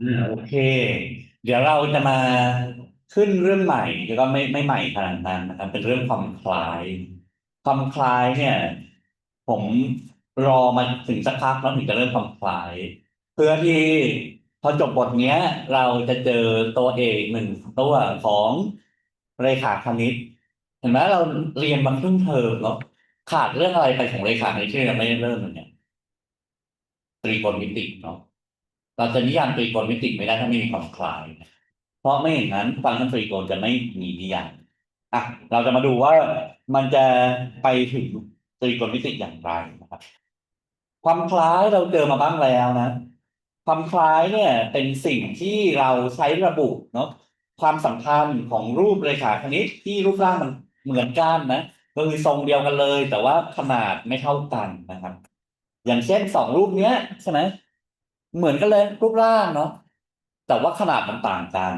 อ่าโอเค เดี๋ยวเราจะมาขึ้นเรื่องใหม่แล้วก็ไม่ไม่ใหม่ขนาดนั้นนะครับ เป็นเรื่องความคล้ายความคล้ายเนี่ย ผมรอมาถึงสักพักแล้วถึงจะเริ่มความคล้าย เพื่อที่พอจบบทเนี้ย เราจะเจอตัวเอกหนึ่งตัวของเรขาคณิต เห็นไหมเราเรียนมาครึ่งเทอมเนาะขาดเรื่องอะไรไปของเรขาคณิตที่เราไม่ได้เริ่มเลยเนี่ยตรีโกณมิติเนาะ เราจะนิยามตรีโกณมิติไม่ได้ถ้าไม่มีความคล้าย เพราะไม่อย่างนั้นฟังก์ชันตรีโกณจะไม่มีนิยามอะเราจะมาดูว่ามันจะไปถึงตรีโกณมิติอย่างไรนะครับ ความคล้ายเราเจอมาบ้างแล้วนะ ความคล้ายเนี่ยเป็นสิ่งที่เราใช้ระบุเนาะความสัมพันธ์ของรูปเรขาคณิตที่รูปร่างมันเหมือนกันนะก็คือทรงเดียวกันเลย แต่ว่าขนาดไม่เท่ากันนะครับ อย่างเช่นสองรูปเนี้ยใช่ไหม เหมือนกันเลยรูปร่างเนาะแต่ว่าขนาดมันต่างกัน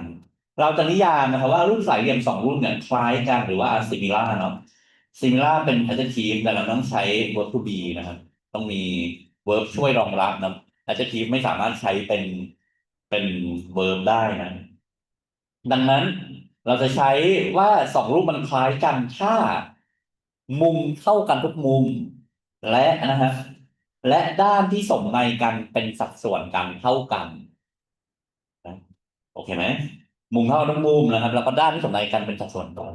เราจะนิยามนะครับว่ารูปสายเหลี่ยมสองรูปเนี่ยคล้ายกันหรือว่า similar เนาะ similar เป็น adjective แต่เราต้องใช้ verb to be นะครับ ต้องมี verb ช่วยรองรับนะ adjective ไม่สามารถใช้เป็นเป็น verb ได้นะ ดังนั้นเราจะใช้ว่าสองรูปมันคล้ายกันถ้ามุมเท่ากันทุกมุม และนะฮะ และด้านที่สมในกันเป็นสัดส่วนกันเท่ากันนะโอเคไหมมุมเท่ากันทุกมุมนะครับ แล้วก็ด้านที่สมในกันเป็นสัดส่วนกัน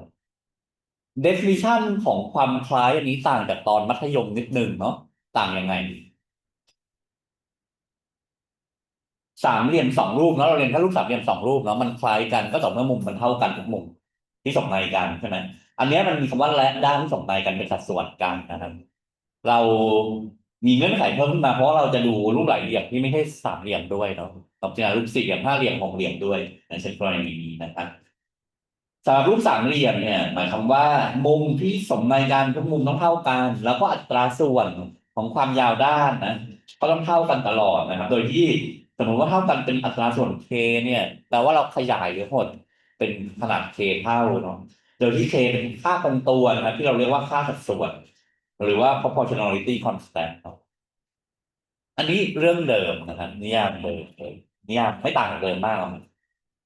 definition ของความคล้ายอันนี้ต่างจากตอนมัธยมนิดหนึ่งเนาะต่างยังไง สามเหลี่ยมสองรูปเนาะเราเรียนแค่รูปสามเหลี่ยมสองรูปเนาะมันคล้ายกันก็ต่อเมื่อมุมมันเท่ากันทุกมุมที่สมในกันใช่ไหมอันนี้มันมีคำว่าและด้านที่สมในกันเป็นสัดส่วนกันนะครับ เรา มีเงื่อนไขเพิ่มขึ้นมาเพราะเราจะดูรูปหลายเหลี่ยมที่ไม่ใช่สามเหลี่ยมด้วยเนาะต้องเจอรูปสี่เหลี่ยมห้าเหลี่ยมหกเหลี่ยมด้วยในเช่นกรณีนี้นะครับสำหรับรูปสามเหลี่ยมเนี่ยหมายความว่า มุมที่สมในกันทุกมุมต้องเท่ากัน แล้วก็อัตราส่วนของความยาวด้านนะก็ต้องเท่ากันตลอดนะครับ โดยที่สมมติว่าเท่ากันเป็นอัตราส่วน k เนี่ยแปลว่าเราขยายทั้งหมดเป็นขนาด k เท่าเนาะโดยที่ k เป็นค่าคงตัวนะครับที่เราเรียกว่าค่าสัดส่วน หรือว่า proportionality constant เนาะ อันนี้เรื่องเดิมนะครับนิยามเดิมเลยนิยามไม่ต่างเดิมมาก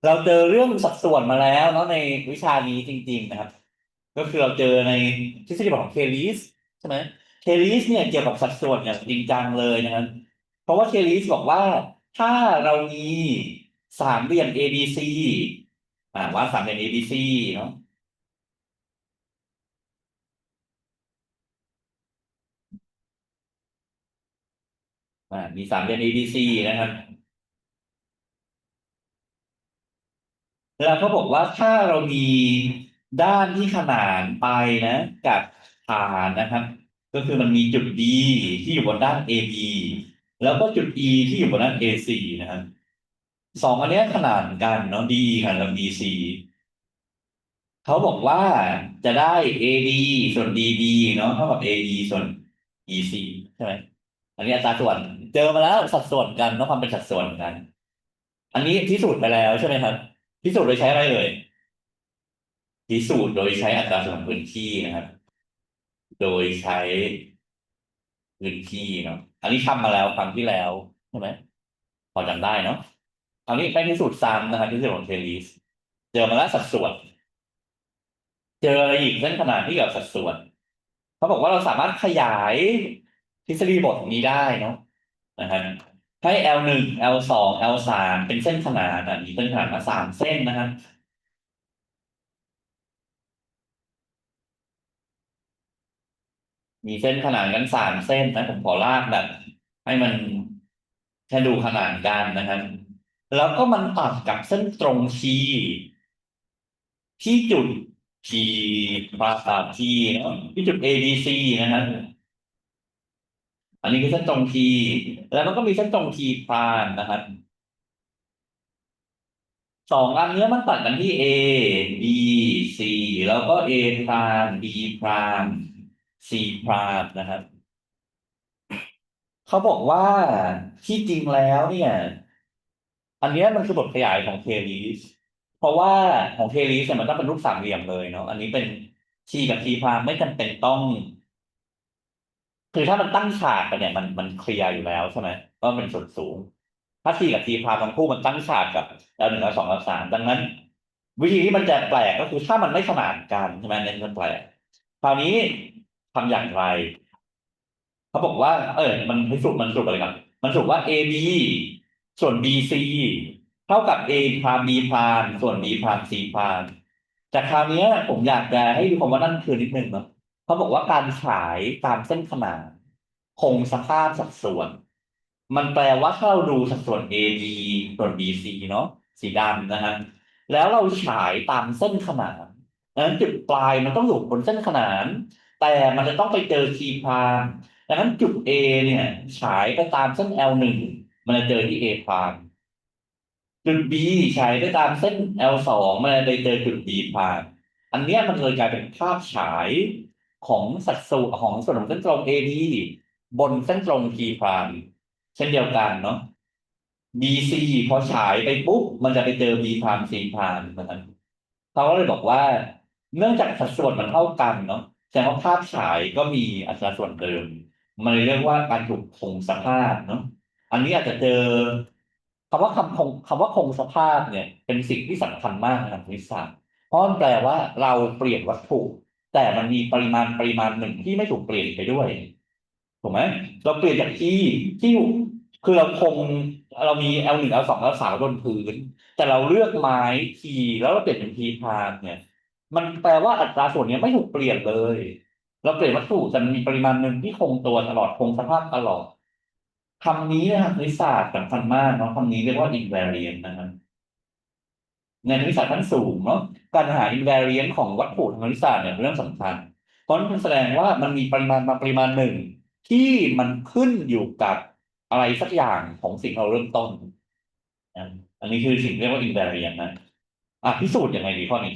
เราเจอเรื่องสัดส่วนมาแล้วเนาะในวิชานี้จริง ๆนะครับ ก็คือเราเจอในทฤษฎีของเคลิสใช่ไหมเคลิสเนี่ยเกี่ยวกับสัดส่วนอย่างจริงจังเลยนะครับเพราะว่าเคลิสบอกว่าถ้าเรามีสามเหลี่ยม ABC อ่าว่าสามเหลี่ยม ABC เนาะ อ่ามีสามเหลี่ยม ABC นะครับแล้วเขาบอกว่าถ้าเรามีด้านที่ขนานไปนะ กับฐานนะครับ ก็คือมันมีจุด D ที่อยู่บนด้าน AB แล้วก็จุด E ที่อยู่บนด้าน AC นะครับสองอันเนี้ยขนานกันเนาะ D ขนานกับ BC เขาบอกว่าจะได้ AD ส่วน DB เนาะเท่ากับ AD ส่วน EC ใช่ไหมอันนี้อัตราส่วน เจอมาแล้วสัดส่วนกันเนาะความเป็นสัดส่วนกัน อันนี้พิสูจน์ไปแล้วใช่ไหมครับพิสูจน์โดยใช้อะไรเอ่ยพิสูจน์โดยใช้อัตราส่วนพื้นที่นะครับ โดยใช้พื้นที่เนาะอันนี้ทำมาแล้วครั้งที่แล้วใช่ไหมพอจำได้เนาะคราวนี้ไปพิสูจน์ซ้ำนะครับพิสูจน์ของเทลิสเจอมาแล้วสัดส่วน เจออะไรอีกเส้นขนาดที่เกับสัดส่วนเขาบอกว่าเราสามารถขยายทฤษฎีบทนี้ได้เนาะ นะครับให้ L หนึ่ง L สอง L สามเป็นเส้นขนานอะมีเส้นขนานมาสามเส้นนะครับมีเส้นขนานกันสามเส้นนะผมขอลากแบบ ให้มันแค่ดูขนานกันนะครับ แล้วก็มันตัดกับเส้นตรง T ที่จุด P ปราสาท T เนาะที่จุด A B C นะครับ อันนี้คือเส้นตรง T แล้วมันก็มีเส้นตรง T พรานนะครับสองอันเนี้ยมันตัดกันที่ A B C แล้วก็ A พราน B พราน C พรานนะครับ เขาบอกว่าที่จริงแล้วเนี่ย อันนี้มันคือบทขยายของเทลิสเพราะว่าของเทลิสเนี่ยมันต้องเป็นรูปสามเหลี่ยมเลยเนาะอันนี้เป็นทีกับทีพรามไม่จำเป็นต้อง คือถ้ามันตั้งฉากกันเนี่ยมันมันเคลียร์อยู่แล้วใช่ไหมว่ามันส่วนสูง ถ้า T กับ T พาทั้งคู่มันตั้งฉากกับ L หนึ่ง L สอง L สามดังนั้น วิธีที่มันจะแปลกก็คือถ้ามันไม่ขนานกันใช่ไหมเนี่ยมันแปลกคราวนี้ทำอย่างไรเขาบอกว่า เออมันพิสูจน์มันสรุปอะไรครับ มันสรุปว่า AB ส่วน BC เท่ากับ A พาม B พามส่วน B พาม C พามแต่คราวนี้ผมอยากจะให้ดูคำว่านั่นคือนิดนึงเนาะ เขาบอกว่าการฉายตามเส้นขนานคงสภาพสัดส่วน มันแปลว่าถ้าเราดูสัดส่วน AB ส่วน BC เนาะสีดำนะฮะแล้วเราฉายตามเส้นขนานดังนั้นจุดปลายมันต้องอยู่บนเส้นขนาน แต่มันจะต้องไปเจอคีพามดังนั้นจุด A เนี่ยฉายไปตามเส้น L หนึ่งมันจะเจอที่ A พามจุด B ฉายไปตามเส้น L สองมันจะไปเจอจุด B พามอันเนี้ยมันเลยกลายเป็นภาพฉาย ของสัดส่วนของส่วนของเส้นตรง AB บนเส้นตรง P พามเช่นเดียวกันเนาะ BC พอฉายไปปุ๊บ มันจะไปเจอ B พาม C พามนะครับเขาก็เลยบอกว่า เนื่องจากสัดส่วนมันเท่ากันเนาะแสดงว่าภาพฉายก็มีอัตราส่วนเดิม มันเรียกว่าการถูกคงสภาพเนาะอันนี้อาจจะเจอคำว่าคำคงคำว่าคงสภาพเนี่ย เป็นสิ่งที่สำคัญมากในทางคณิศาสตร์เพราะมันแปลว่าเราเปลี่ยนวัตถุ แต่มันมีปริมาณปริมาณหนึ่งที่ไม่ถูกเปลี่ยนไปด้วยถูกไหมเราเปลี่ยนจากที่ที่คือเราคงเรามี L หนึ่ง L สอง L สามบนพื้น แต่เราเลือกไม้ทีแล้วเราเปลี่ยนเป็นทีพามเนี่ย มันแปลว่าอัตราส่วนนี้ไม่ถูกเปลี่ยนเลย เราเปลี่ยนวัตถุแต่มันมีปริมาณหนึ่งที่คงตัวตลอดคงสภาพตลอดคำนี้นะครับคณิตศาสตร์สำคัญมากเนาะคำนี้เรียกว่า invariant นะครับ ในคณิตศาสตร์ขั้นสูงเนาะการหา invariant ของวัตถุทางคณิตศาสตร์เนี่ยเป็นเรื่องสำคัญ เพราะมันแสดงว่ามันมีปริมาณมางปริมาณหนึ่ง ที่มันขึ้นอยู่กับอะไรสักอย่างของสิ่งเราเริ่มต้น อันนี้คือสิ่งเรียกว่า invariant นะอะพิสูจน์ยังไงดีข้อนี้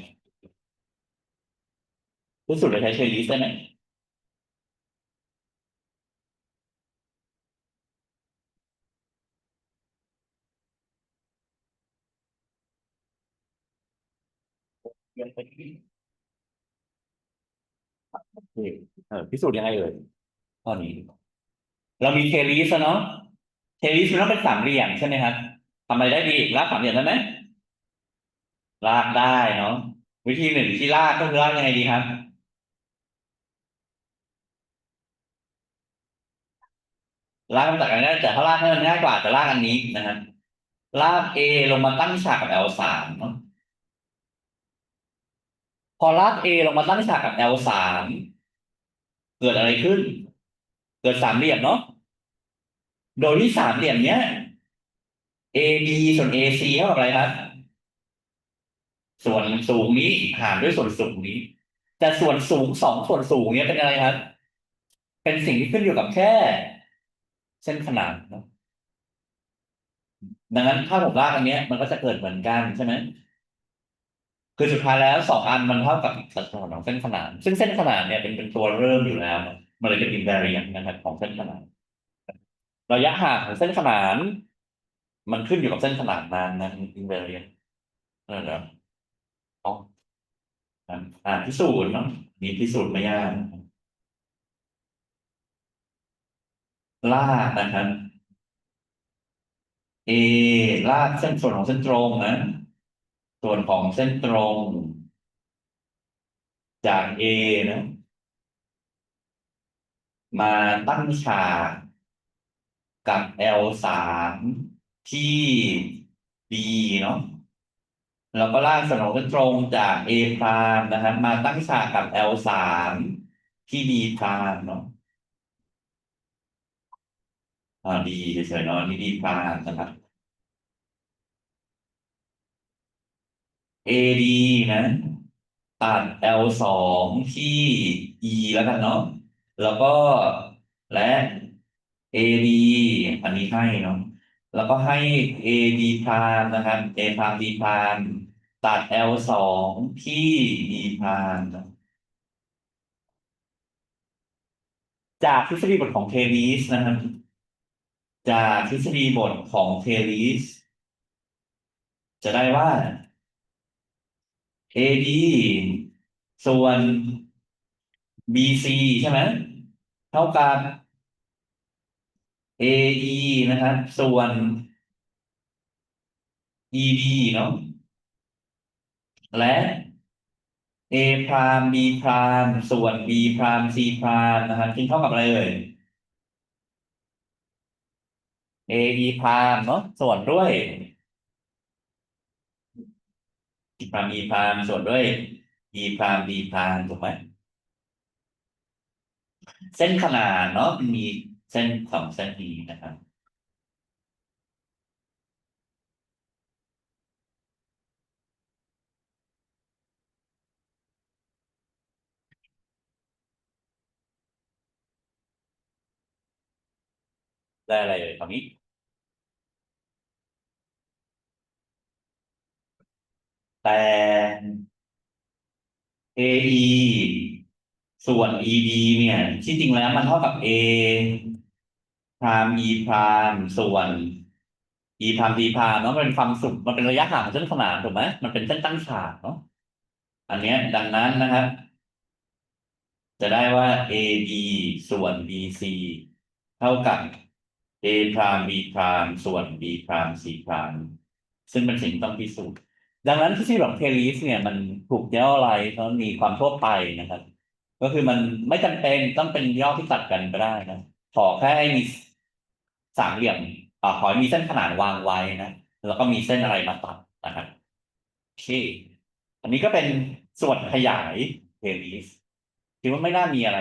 พิสูจน์โดยใช้เชลิสได้ไหม เออพิสูจน์ยังไงเอ่ยข้อนี้ เรามีเทลิสเนาะเทลิสมันต้องเป็นสามเหลี่ยมใช่ไหมครับทำอะไรได้ดีลากสามเหลี่ยมได้ไหมลากได้เนาะวิธีหนึ่งที่ลากก็คือลากยังไงดีครับลากมาจากอันนี้แต่ถ้าลากให้มันง่ายกว่าจะลากอันนี้นะครับลาก A ลงมาตั้งฉากกับ L สามเนาะ พอลาก A ลงมาตั้งฉากกับ L สามเกิดอะไรขึ้น เกิดสามเหลี่ยมเนาะโดยที่สามเหลี่ยมเนี้ย AB ส่วน AC เท่ากับอะไรครับ ส่วนสูงนี้หารด้วยส่วนสูงนี้ แต่ส่วนสูงสองส่วนสูงเนี้ยเป็นอะไรครับ เป็นสิ่งที่ขึ้นอยู่กับแค่ เส้นขนานเนาะดังนั้นถ้าผมลากอันเนี้ยมันก็จะเกิดเหมือนกันใช่ไหม คือสุดท้ายแล้วสองอันมันเท่ากับสัดส่วนของเส้นขนาน ซึ่งเส้นขนานเนี่ยเป็นเป็นตัวเริ่มอยู่แล้ว มันเลยเป็น invariant นะครับของเส้นขนานระยะห่างของเส้นขนาน มันขึ้นอยู่กับเส้นขนานนั้นนะ invariant นั่นแหละอ๋ออ่าอ่าพิสูจน์เนาะนี่พิสูจน์ไม่ยากลากนะครับ A ลากเส้นส่วนของเส้นตรงนะ ส่วนของเส้นตรง จาก A นะ มาตั้งฉากกับ L สามที่ B เนาะแล้วก็ลากสนองเส้นตรงจาก A พรามนะครับมาตั้งฉากกับ L สามที่ B พรามเนาะอ่าดีเฉยๆเนาะนี่ B พรามนะครับ AD นะ ตัด L สองที่ E แล้วกันเนาะแล้วก็และ AD อันนี้ให้เนาะแล้วก็ให้ AD พรามนะครับ A พราม D พรามตัด L สองที่ D พรามเนจากทฤษฎีบทของเทลิสนะครับ จากทฤษฎีบทของเทลิสจะได้ว่า AD ส่วน BC ใช่ไหมเท่ากับ AE นะครับ ส่วน EB เนาะและ A พราม B พรามส่วน B พราม C พรามนะครับจึงเท่ากับอะไรเอ่ย A E พรามเนาะส่วนด้วย พราม E พรามส่วนด้วย E พราม B พรามถูกไหมเส้นขนานเนาะมันมีเส้นสองเส้นนี้นะครับได้อะไรเลยคราวนี้ แต่ AE ส่วน EB เนี่ย ที่จริงแล้วมันเท่ากับ A พราม E พรามส่วน E พราม D พรามเนาะมันเป็นความสุขมันเป็นระยะห่างของเส้นขนานถูกไหมมันเป็นเส้นตั้งฉากเนาะอันเนี้ยดังนั้นนะครับ จะได้ว่า AB ส่วน BC เท่ากับ A พราม B พรามส่วน B พราม C พรามซึ่งเป็นสิ่งต้องพิสูจน์ ดังนั้นที่ชื่อของเทลิสเนี่ยมันถูกย่ออะไรเพราะมีความทั่วไปนะครับ ก็คือมันไม่จำเป็นต้องเป็นย่อที่ตัดกันก็ได้นะขอแค่ให้มีสามเหลี่ยมอ่าขอมีเส้นขนานวางไว้นะแล้วก็มีเส้นอะไรมาตัดนะครับโอเคอันนี้ก็เป็นส่วนขยายเทลิสคิดว่าไม่น่ามีอะไร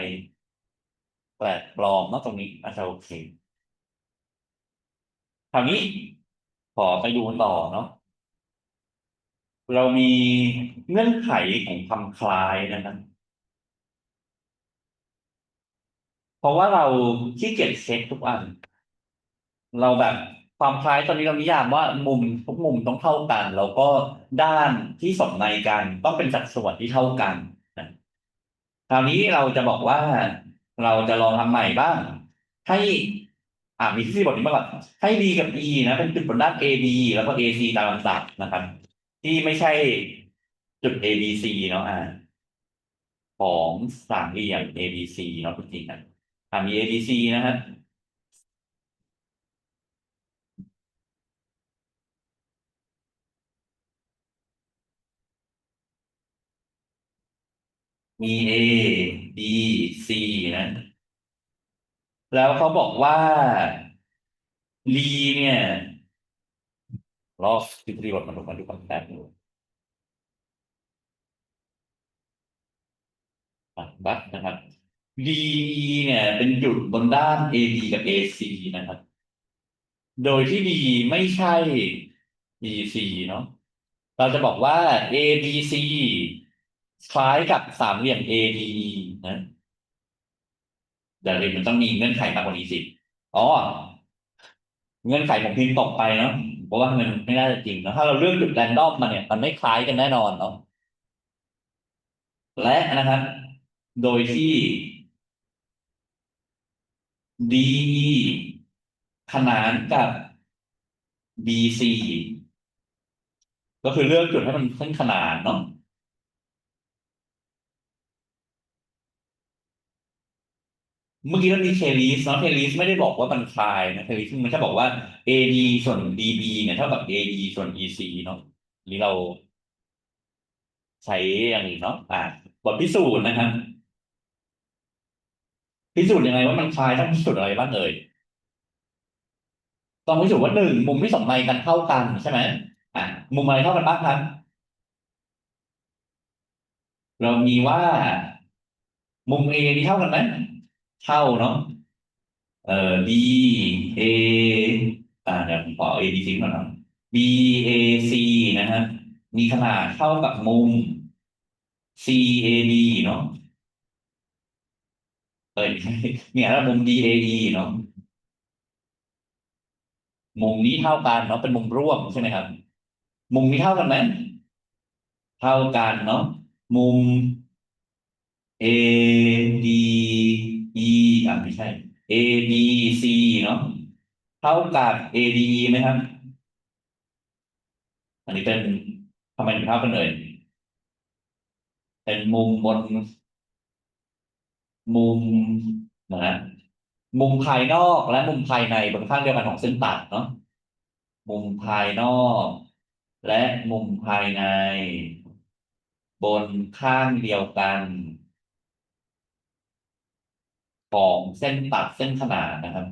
แปลกปลอมนอะตรงนี้อาจจะโอเคคราวนี้ขอไปดูต่อเนาะ เรามีเงื่อนไขของคำคล้ายนะครับ เพราะว่าเราขี้เกียจเช็คทุกอัน เราแบบความคล้ายตอนนี้เรานิยามว่ามุมทุกมุมต้องเท่ากัน แล้วก็ด้านที่สมในกันต้องเป็นสัดส่วนที่เท่ากันคราวนี้เราจะบอกว่าเราจะลองทำใหม่บ้าง ให้อ่ามีทฤษฎีบทนี้มาก่อนให้ B กับ E นะเป็นจุดบนด้าน AB แล้วก็ AC ตามลำดับนะครับ ที่ไม่ใช่จุด A B C เนาะอ่าของสามเหลี่ยม A B C เนาะจริงๆนะอ่ามี A B C นะฮะมี A B C นะ แล้วเขาบอกว่า ลีเนี่ย รอบทฤษฎีบทมาดูกันดูกันแป๊บนึงอะบัตนะครับ D เนี่ยเป็นจุดบนด้าน AB กับ AC นะครับ โดยที่ D ไม่ใช่ BC เนาะเราจะบอกว่า ABC คล้ายกับสามเหลี่ยม ADE นะแต่เรียนมันต้องมีเงื่อนไขมากกว่านี้สิ อ๋อ เงื่อนไขผมพิมพ์ตกไปเนาะ เพราะว่ามันไม่น่าจะจริงเนะถ้าเราเลือกจุดแรนดอมมาเนี่ย มันไม่คล้ายกันแน่นอนเนาะและนะครับ โดยที่ d ขนานกับ BC ก็คือเลือกจุดให้มันเส้นขนานเนาะ เมื่อกี้เรามีเทลิสเนาะเทลิสไม่ได้บอกว่ามันคลายนะเทลิสมันแค่บอกว่า AD ส่วน DB เนี่ยเท่ากับ AD ส่วน EC เนาะอันนี้เราใช้อย่างนี้เนาะอ่าบทพิสูจน์นะครับ พิสูจน์ยังไงว่ามันคลายต้องพิสูจน์อะไรบ้างเอ่ยต้องพิสูจน์ว่าหนึ่งมุมที่สมในกันเท่ากันใช่ไหมอ่ามุมอะไรเท่ากันบ้างครับ เรามีว่า มุม A นี่เท่ากันไหม เท่าเนาะเอ่อ B A อ่าเดี๋ยวผมขอ A B C ก่อนเนาะ B A C นะครับมีขนาดเท่ากับมุม C A B เนาะเอ้ยม่ใช่เนี่ยแล้วมุม D A E เนาะมุมนี้เท่ากันเนาะเป็นมุมร่วมใช่ไหมครับ มุมนี้เท่ากันไหมเท่ากันเนาะมุม A D E อะไม่ใ A B C เนาะเท่ากับ A D E ไหมครับ อันนี้เป็นทำไมถึงเท่ากันเอ่ยเป็นมุมบน มุมนะฮะมุมภายนอกและมุมภายในบนข้างเดียวกันของเส้นตัดเนาะมุมภายนอก และมุมภายใน บนข้างเดียวกัน ของเส้นตัดเส้นขนานนะครับ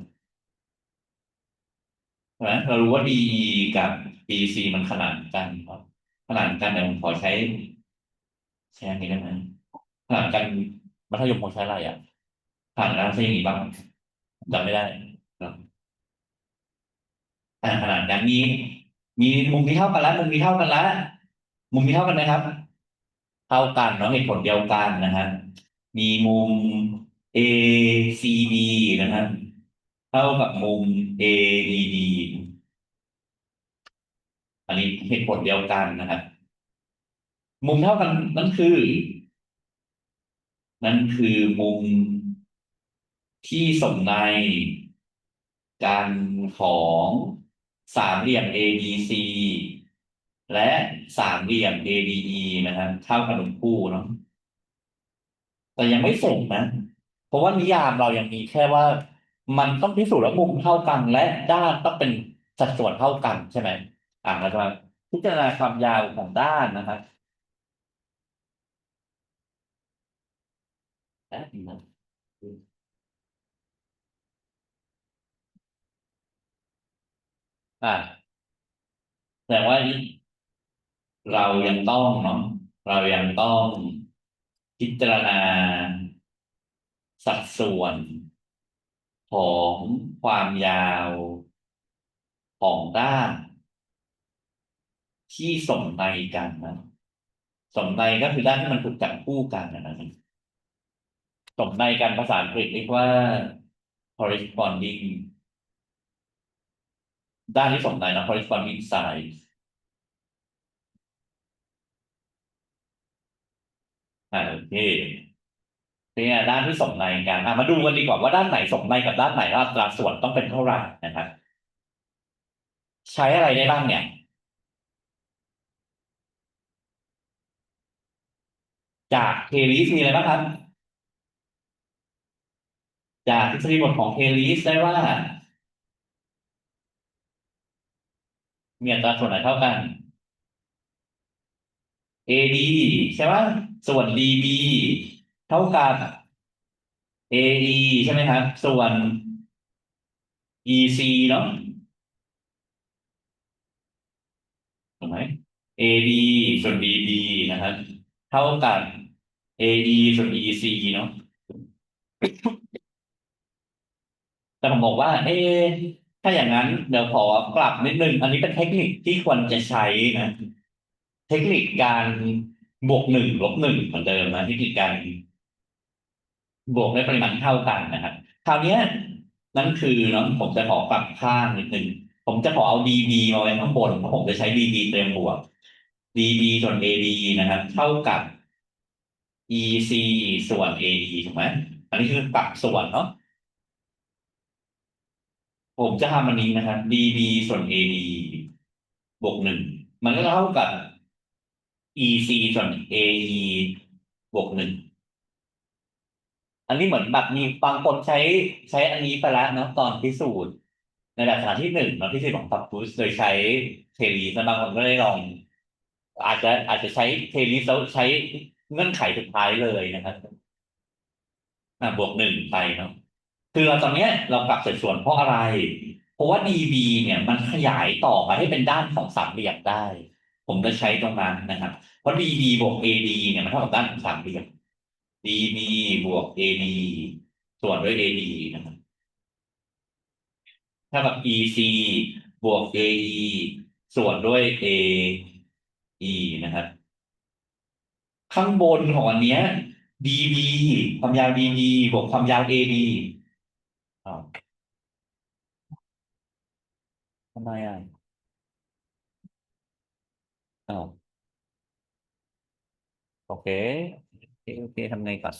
ใช่ไหมเรารู้ว่า DE กับ BC มันขนานกันครับ ขนานกันแต่ผมขอใช้ใช้อันนี้ได้ไหมขนานกันมัธยมผมใช้อะไรอะขนานกันใช้อย่างนี้บ้างจำไม่ได้ครับอ่ขนานกันมีมีมุมที่เท่ากันแล้วมุมที่เท่ากันแล้วมุมที่เท่ากันนะครับ เท่ากันเนาะเหตุผลเดียวกันนะครับมีมุม ACD นะครับเท่ากับมุม AED อันนี้เหตุผลเดียวกันนะครับ มุมเท่ากันนั่นคือ นั่นคือมุมที่สมในกันของสามเหลี่ยม ABC และสามเหลี่ยม ADE นะครับเท่ากันทั้งคู่เนาะแต่ยังไม่ส่งนะ เพราะว่านิยามเรายังมีแค่ว่า มันต้องพิสูจน์ว่ามุมเท่ากัน และด้านต้องเป็นสัดส่วนเท่ากันใช่ไหมอ่าเราจะมาพิจารณาความยาวของด้านนะครับแป๊บนึงนะอ่าแสดงว่าเรายังต้องเนาะเรายังต้องพิจารณา สัดส่วน ของความยาวของด้าน ที่สมในกันนะสมในก็คือด้านที่มันถูกจับคู่กันนะสมในกันภาษาอังกฤษเรียกว่า corresponding ด้านที่สมในนะ corresponding sides อ่าโอเค เนี่ยด้านที่สมในกันมาดูกันดีกว่าว่าด้านไหนสมในกับด้านไหนอัตราส่วนต้องเป็นเท่าไหร่นะครับ ใช้อะไรได้บ้างเนี่ยจากเทลิสมีอะไรบ้างครับจากทฤษฎีบทของเทลิสได้ว่า มีอัตราส่วนไหนเท่ากัน AD ใช่ไหมส่วน DB เท่ากับ AE ใช่ไหมครับ ส่วน EC เนาะถูกไหม AD ส่วน DB นะครับ เท่ากับ AE ส่วน EC เนาะแต่ผมบอกว่า เอ๊ถ้าอย่างนั้นเดี๋ยวขอกลับนิดนึง อันนี้เป็นเทคนิคที่ควรจะใช้นะ เทคนิคการบวกหนึ่งลบหนึ่งเหมือนเดิมนะเทคนิคการ บวกด้ปริมาณเท่ากันนะครับ คราวนี้นั่นคือเนาะผมจะขอปรับข้างนิดนึงผมจะขอเอา dB มาไว้ข้างบนเพราะผมจะใช้ dB เต็มบวก dB ส่วน AD นะครับ เท่ากับ EC ส่วน AD ถูกไหมอันนี้คือปรับส่วนเนาะผมจะทำอันนี้นะครับ dB ส่วน AD บวกหนึ่งมันก็เท่ากับ EC ส่วน AE บวกหนึ่ง อันนี้เหมือนแบบมีบางคนใช้ใช้อันนี้ไปแล้วเนาะตอนพิสูจน์ ในแบบฐานที่หนึ่งเนาะที่สิบของพับฟูสโดยใช้เทลีสบางคนก็ได้ลอง อาจจะอาจจะใช้เทลีสแล้วใช้เงื่อนไขสุดท้ายเลยนะครับอ่าบวกหนึ่งไปเนาะคือเราตอนนี้เราปรับสัดส่วนเพราะอะไร เพราะว่า dB เนี่ยมันขยายต่อมาให้เป็นด้านของสามเหลี่ยมได้ ผมจะใช้ตรงนั้นนะครับ เพราะ dB บวก AD เนี่ยมันเท่ากับด้านของสามเหลี่ยม dB บวก AD ส่วนด้วย AD นะครับเท่ากับ EC บวก AE ส่วนด้วย AE นะครับ ข้างบนของอันเนี้ย dB ความยาว dB บวกความยาว AD อ้าทำไมอะอ้าวโอโอเค โอเคทำไงก่อน